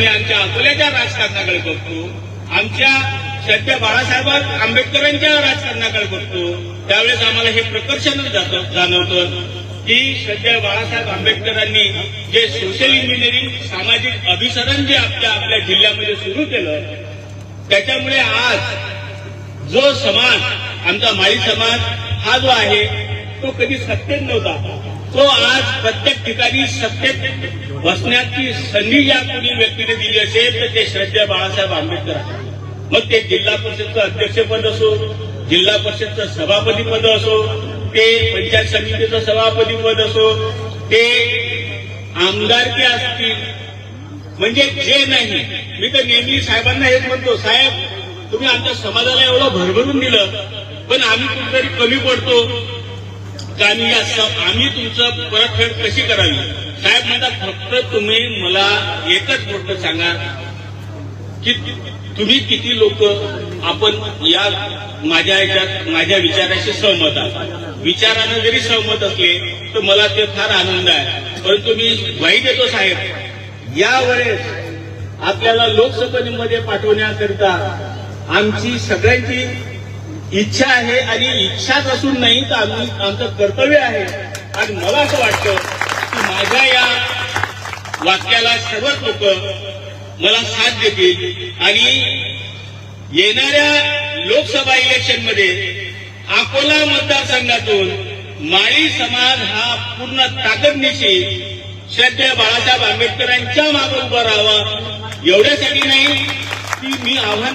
प्राधान्याने आमच्या अकोल्याच्या राजकारणाकडे बघतो. आमच्या सध्या बाळासाहेब आंबेडकरांच्या राजकारणाकडे बघतो. त्यावेळेस आम्हाला हे प्रकर्षणच जाणवतं की सध्या बाळासाहेब आंबेडकरांनी जे सोशल इंजिनिअरिंग सामाजिक अभिसरण जे आपल्या आपल्या जिल्ह्यामध्ये सुरू केलं त्याच्यामुळे आज जो समाज आमचा माळी समाज हा जो आहे तो कधी सत्तेत नव्हता. तो आज प्रत्येक ठिकाणी सत्तेत बसण्याची संधी ज्या कोणी व्यक्तीने दिली असेल तर ते श्रद्धेय बाळासाहेब आंबेडकर मग ते जिल्हा परिषदचं अध्यक्षपद असो जिल्हा परिषदचं सभापती पद असो ते पंचायत समितीचं सभापती पद असो ते आमदारकी असतील म्हणजे जे नाही. मी तर नेहमी साहेबांना हेच म्हणतो साहेब तुम्ही आमच्या समाजाला एवढं भरभरून दिलं पण आम्ही कुठेतरी कमी पडतो. आम्ही आम्ही तुमचं परतफेड कशी करावी? साहेब म्हणतात फक्त तुम्ही मला एकच गोष्ट सांगा की तुम्ही किती लोक आपण या माझ्या याच्यात माझ्या विचाराशी सहमत आहात. विचारानं जरी सहमत असले तर मला ते फार आनंद आहे. परंतु मी वाईट देतो साहेब. यावेळेस आपल्याला लोकसभेमध्ये पाठवण्याकरिता आमची सगळ्यांची इच्छा आहे आणि इच्छाच असून नाही तर आम्ही आमचं कर्तव्य आहे. आणि मला असं वाटतं की माझ्या या वाक्याला सर्वच लोक मला साथ देतील आणि येणाऱ्या लोकसभा इलेक्शनमध्ये अकोला मतदारसंघातून माळी समाज हा पूर्ण ताकदनिशी श्रद्धेय बाळासाहेब आंबेडकरांच्या मागे उभा राहावा एवढ्यासाठी नाही की मी आव्हान